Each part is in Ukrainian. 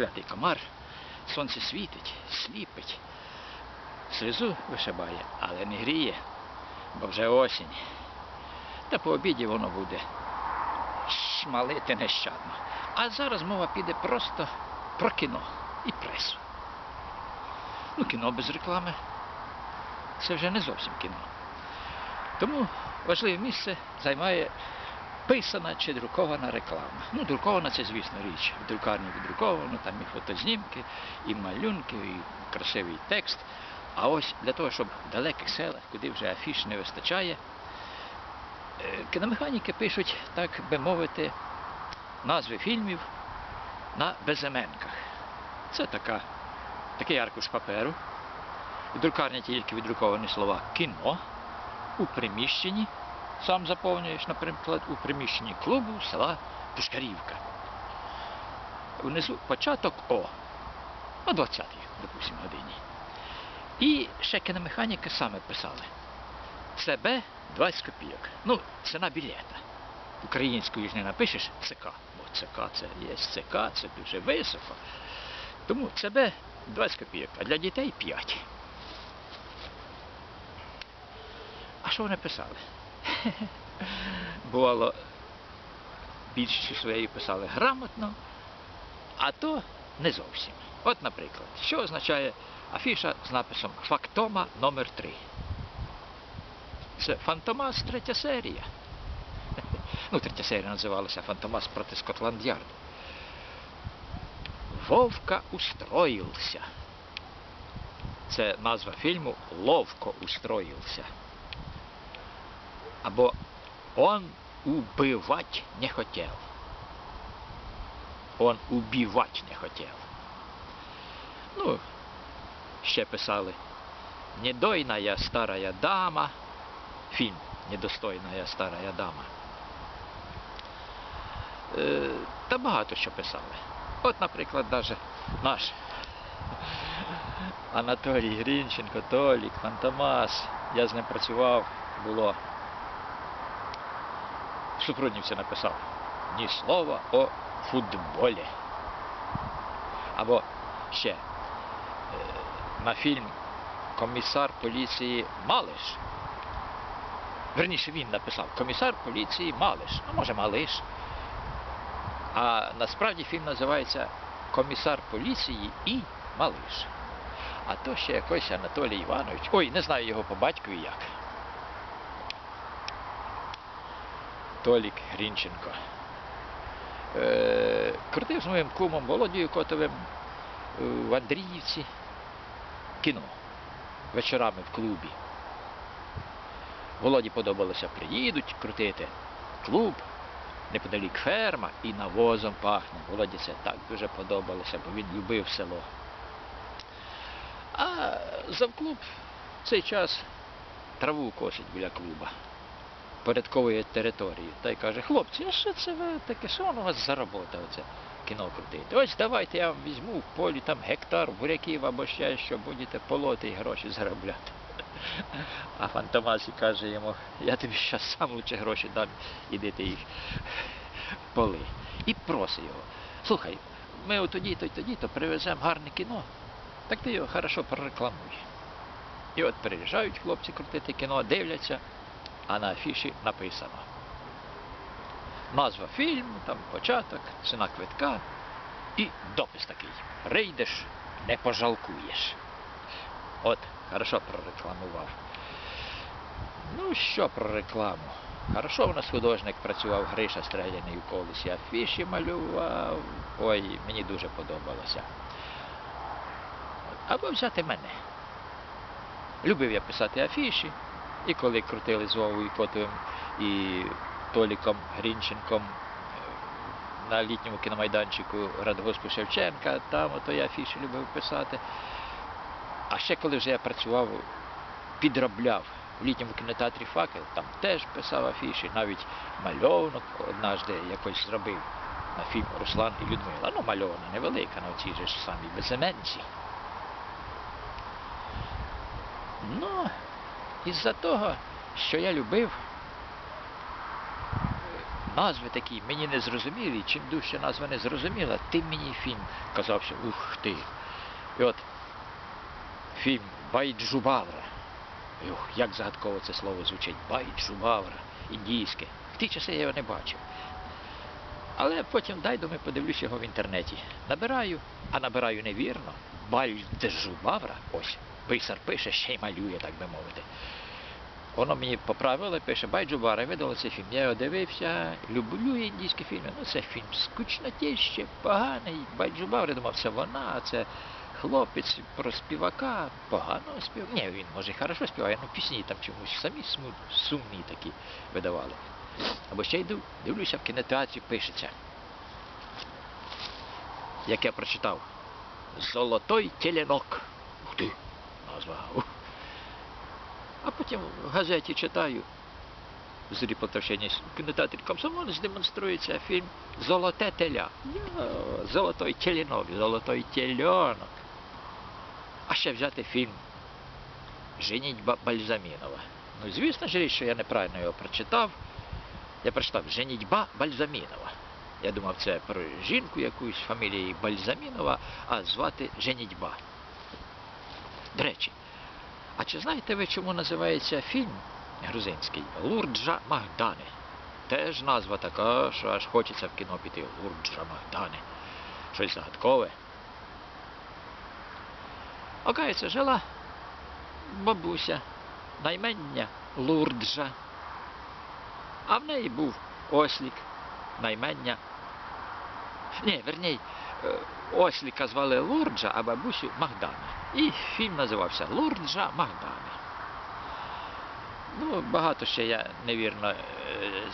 клятий комар, сонце світить, сліпить, сльозу вишибає, але не гріє, бо вже осінь. Та по обіді воно буде шмалити нещадно. А зараз мова піде просто про кіно і пресу. Ну, кіно без реклами це вже не зовсім кіно. Тому важливе місце займає писана чи друкована реклама. Ну, друкована це, звісно, річ. В друкарні віддруковано, там і фотознімки, і малюнки, і красивий текст. А ось для того, щоб в далеких селах, куди вже афіш не вистачає, е, кіномеханіки пишуть, так би мовити, назви фільмів на безіменках. Це така, такий аркуш паперу. В друкарні тільки віддруковані слова кіно у приміщенні. Сам заповнюєш, наприклад, у приміщенні клубу села Пушкарівка. Внизу початок О. О 20-й, допустимо, годині. І ще кіномеханіки саме писали. ЦБ 20 копійок. Ну, ціна білета. Українською ж не напишеш ЦК, бо ЦК це є ЦК, це дуже високо. Тому ЦБ 20 копійок, а для дітей 5. А що вони писали? Бувало, більшістю своєю писали грамотно, а то не зовсім. От, наприклад, що означає афіша з написом Фактома номер 3 Це Фантомас третя серія. Ну, третя серія називалася Фантомас проти Скотланд-Ярду. Вовка устроївся. Це назва фільму Ловко устроївся. Або Он убивать не хотел. Он убивать не хотел. Ну, ще писали Недойная старая дама. Фільм Недостойная старая дама. Е, та багато що писали. От, наприклад, навіть наш Анатолій Грінченко, Толік, Фантомас. Я з ним працював, було Супрунівці написав ні слова о футболі. Або ще е, на фільм Комісар поліції Малиш. Верніше він написав Комісар поліції Малиш. А може Малиш. А насправді фільм називається Комісар поліції і Малиш. А то ще якийсь Анатолій Іванович. Ой, не знаю його по батькові як. Толік Грінченко. Е, крутив з моїм кумом Володією Котовим е, в Андріївці кіно вечорами в клубі. Володі подобалося, приїдуть крутити клуб, неподалік ферма і навозом пахне. Володі це так дуже подобалося, бо він любив село. А завклуб в цей час траву косить біля клуба порядкової території. Та й каже, хлопці, а що це ви таке, що воно у вас за робота оце кіно крутити? Ось давайте я вам візьму в полі там гектар буряків або ще що будете полоти і гроші заробляти. А Фантомасі каже йому, я тобі зараз сам лучше гроші дам, іди ти їх поли. І просить його. Слухай, ми от тоді-то й тоді-то привеземо гарне кіно, так ти його хорошо прорекламуй. І от приїжджають хлопці крутити кіно, дивляться, а на афіші написано. Назва фільму, там початок, ціна квитка і допис такий. Прийдеш, не пожалкуєш. От, хорошо прорекламував. Ну, що про рекламу? Хорошо у нас художник працював, Гриша Стреляний у колесі, афіші малював. Ой, мені дуже подобалося. Або взяти мене. Любив я писати афіші, і коли крутили з Вовою Котовим і Толіком Грінченком е, на літньому кіномайданчику Радгоспу Шевченка, там ото я афіші любив писати. А ще коли вже я працював, підробляв в літньому кінотеатрі факел, там теж писав афіші, навіть мальовник однажды якось зробив на фільм Руслан і Людмила. Ну, мальована невелика, на цій же ж самій безіменці. Ну, із-за того, що я любив назви такі, мені не зрозумілі. Чим дужче назва не зрозуміла, тим мені фільм казався, ух ти. І от фільм Байджубавра. Ух, як загадково це слово звучить. Байджубавра, індійське. В ті часи я його не бачив. Але потім дай думаю, подивлюсь його в інтернеті. Набираю, а набираю невірно. Бальджубавра, ось, писар пише, ще й малює, так би мовити. Воно мені поправило, пише Байджубара, видало цей фільм. Я його дивився, люблю індійські фільми. Ну це фільм скучнотіще, поганий. Байджубара, думав, це вона, це хлопець про співака, погано співає. Ні, він може і хорошо співає, ну пісні там чомусь самі сумні такі видавали. Або ще йду, дивлюся в кінотеатрі, пишеться. Як я прочитав. Золотой теленок. Ух ти, назва. Ух. А потім в газеті читаю з репортаження кінотеатрі Комсомолець демонструється фільм Золоте теля. Я, Золотой теленок, золотой теленок. А ще взяти фільм Женітьба Бальзамінова. Ну, звісно ж, що я неправильно його прочитав. Я прочитав Женітьба Бальзамінова. Я думав, це про жінку якусь фамілії Бальзамінова, а звати Женітьба. До речі, а чи знаєте ви, чому називається фільм грузинський Лурджа Магдани? Теж назва така, що аж хочеться в кіно піти. Лурджа Магдани. Щось загадкове. Окається, жила бабуся, наймення Лурджа. А в неї був ослік, наймення. Ні, верній, осліка звали Лурджа, а бабусю Магдана. І фільм називався Лурджа Магдана. Ну, багато ще я невірно е,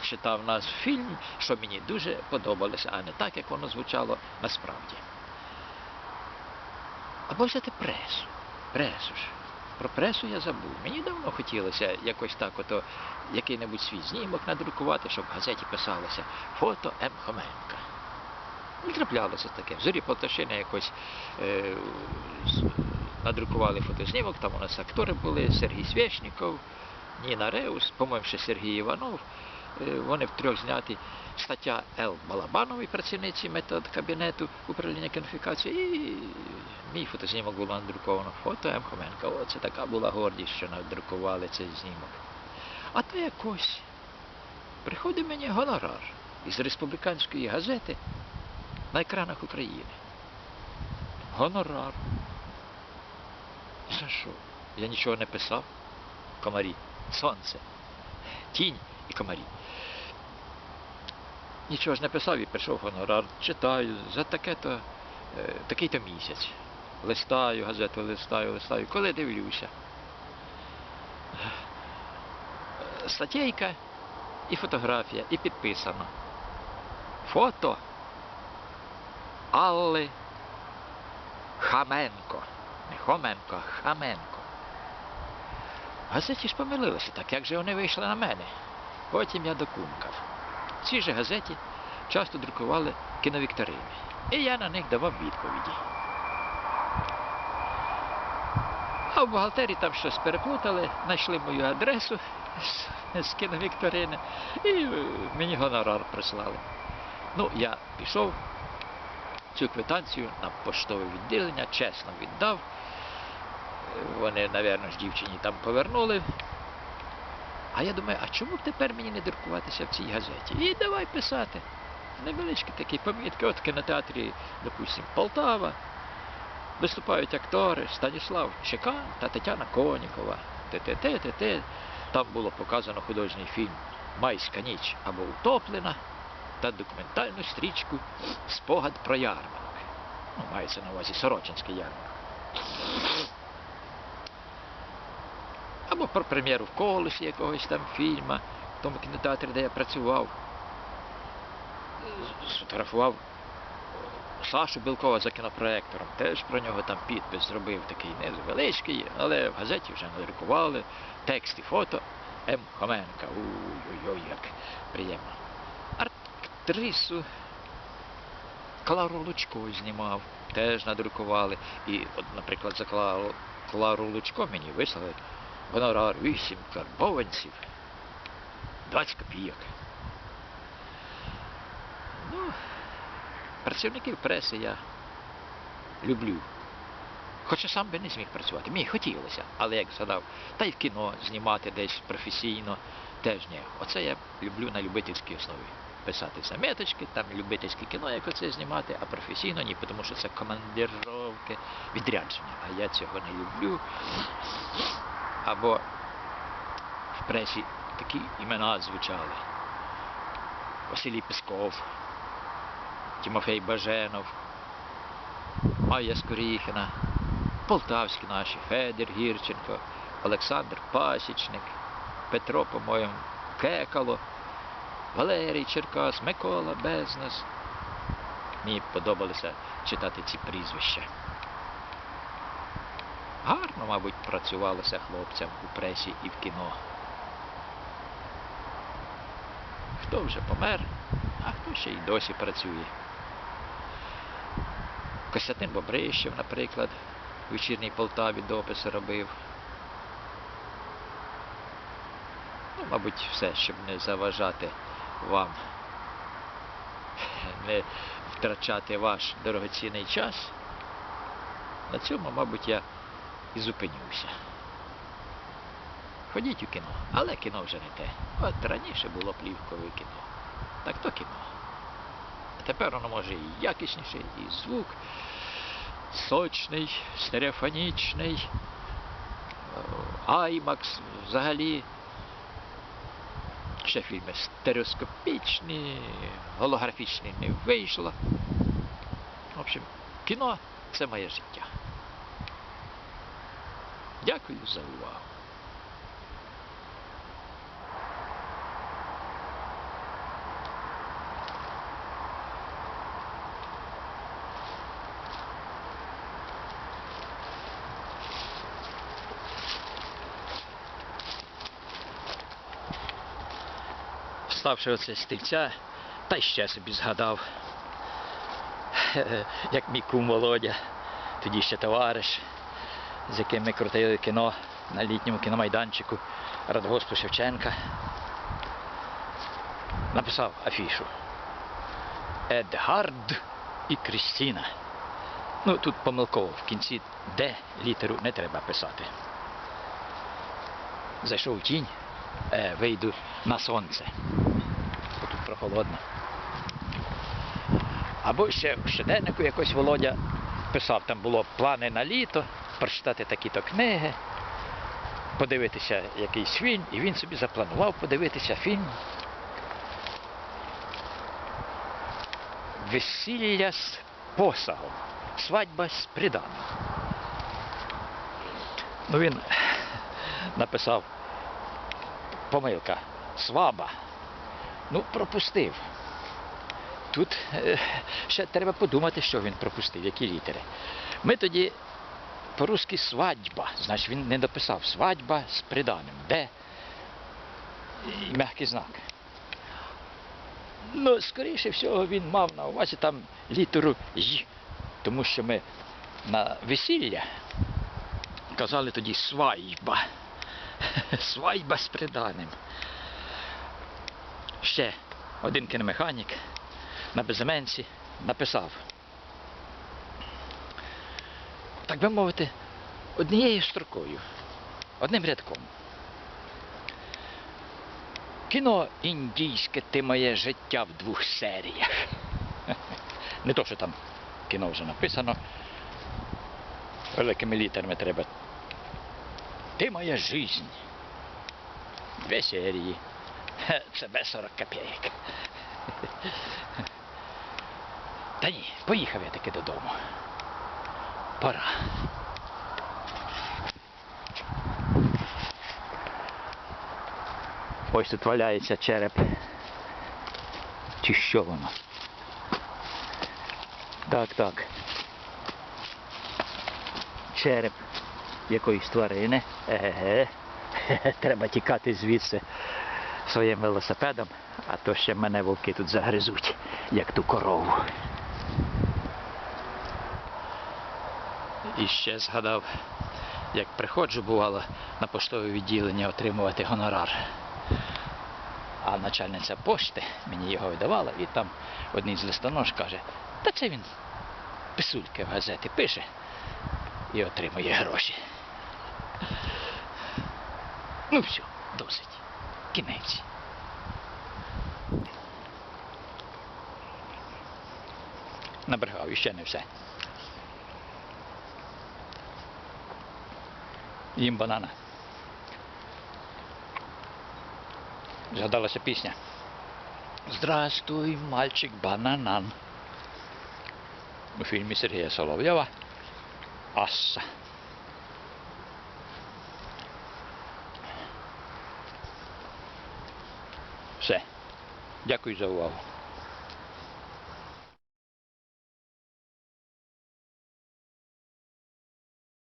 читав нас фільм, що мені дуже подобалося, а не так, як воно звучало насправді. Або взяти пресу. Пресу ж. Про пресу я забув. Мені давно хотілося якось так ото який-небудь свій знімок надрукувати, щоб в газеті писалося фото М. Хоменка. Не траплялося таке. В зорі Полтавщини якось е, надрукували фотознімок, там у нас актори були, Сергій Свєшніков, Ніна Реус, по-моєму, ще Сергій Іванов. Е, Вони втрьох зняті. Стаття Л. Балабанової працівниці метод кабінету управління кінофікації і мій фотознімок було надруковано. Фото М. Хоменка. Оце така була гордість, що надрукували цей знімок. А то якось приходить мені гонорар із республіканської газети на екранах України. Гонорар. За що? Я нічого не писав. Комарі. Сонце. Тінь і комарі. Нічого ж не писав і прийшов гонорар. Читаю за таке-то, е, такий-то місяць. Листаю газету, листаю, листаю. Коли дивлюся. Статейка і фотографія, і підписано. Фото Алли Хаменко. Не Хоменко, а Хаменко. Газеті ж помилилися так, як же вони вийшли на мене. Потім я докумкав. В цій же газеті часто друкували кіновікторини. І я на них давав відповіді. А в бухгалтерії там щось переплутали, знайшли мою адресу з, кіновікторини і мені гонорар прислали. Ну, я пішов цю квитанцію на поштове відділення, чесно віддав. Вони, ж дівчині там повернули. А я думаю, а чому б тепер мені не друкуватися в цій газеті? І давай писати. Невеличкі такі помітки. От в кінотеатрі, допустимо, Полтава. Виступають актори Станіслав Чекан та Тетяна Конікова. Те-те-те, те-те. Там було показано художній фільм Майська ніч або Утоплена та документальну стрічку Спогад про ярмарок. Ну, мається на увазі Сорочинський ярмарок. Або про прем'єру в колесі якогось там фільма, в тому кінотеатрі, де я працював. Е, Сфотографував Сашу Білкова за кінопроектором. Теж про нього там підпис зробив такий невеличкий, але в газеті вже надрукували текст і фото М. Хоменка. Ой-ой-ой, як приємно. Актрису Клару Лучко знімав, теж надрукували. І, от, наприклад, за Клару, Клару Лучко мені вислали гонорар 8 карбованців, 20 копійок. Ну, працівників преси я люблю. Хоча сам би не зміг працювати. Мені хотілося, але як згадав, та й в кіно знімати десь професійно теж ні. Оце я люблю на любительській основі. Писати заметочки, там любительське кіно, як оце знімати, а професійно ні, тому що це командировки, відрядження. А я цього не люблю. Або в пресі такі імена звучали. Василій Песков, Тимофей Баженов, Майя Скоріхина, полтавські наші, Федір Гірченко, Олександр Пасічник, Петро, по-моєму, Кекало, Валерій Черкас, Микола Безнес. Мені подобалося читати ці прізвища. Гарно, мабуть, працювалося хлопцям у пресі і в кіно. Хто вже помер, а хто ще й досі працює. Костянтин Бобрищев, наприклад, вечірній Полтаві дописи робив. Ну, мабуть, все, щоб не заважати вам, не втрачати ваш дорогоцінний час. На цьому, мабуть, я і зупинюся. Ходіть у кіно, але кіно вже не те. От раніше було плівкове кіно. Так то кіно. А тепер воно може і якісніше, і звук сочний, стереофонічний, аймакс взагалі. Ще фільми стереоскопічні, голографічні не вийшло. В общем, кіно це моє життя. Дякую за увагу. Вставши оце стільця, та ще собі згадав, як мій кум Володя, тоді ще товариш, з яким ми крутили кіно на літньому кіномайданчику Радгоспу Шевченка. Написав афішу. Едгард і Крістіна. Ну, тут помилково в кінці Д літеру не треба писати. Зайшов у тінь, е, вийду на сонце. Прохолодно. Або ще в щоденнику якось Володя писав, там було плани на літо, прочитати такі-то книги, подивитися якийсь фільм, і він собі запланував подивитися фільм Весілля з посагом. Свадьба з приданим. Ну він написав помилка. Сваба. Ну, пропустив. Тут е, ще треба подумати, що він пропустив, які літери. Ми тоді по-русски свадьба. Значить він не дописав свадьба з приданим. Де? І м'який знак. Ну, скоріше всього, він мав на увазі там літеру Й. Тому що ми на весілля казали тоді свадьба. Свадьба з приданим. Ще один кіномеханік на безіменці написав. Так би мовити, однією строкою, одним рядком. Кіно індійське ти моє життя в двох серіях. Не то, що там кіно вже написано. Великими літерами треба. Ти моя жизнь. Дві серії. Це без 40 копійок. Та ні, поїхав я таки додому. Пора. Ось тут валяється череп. Чи що воно? Так, так. Череп якоїсь тварини. Еге. Треба тікати звідси своїм велосипедом, а то ще мене вовки тут загризуть, як ту корову. І ще згадав, як приходжу, бувало, на поштове відділення отримувати гонорар. А начальниця пошти мені його видавала, і там один з листонож каже, та це він писульки в газети пише і отримує гроші. Ну все, досить. Кінець. Набрехав, і ще не все. Їм банана. Згадалася пісня. Здрастуй, мальчик бананан. У фільмі Сергія Соловйова Асса. Все. Дякую за увагу.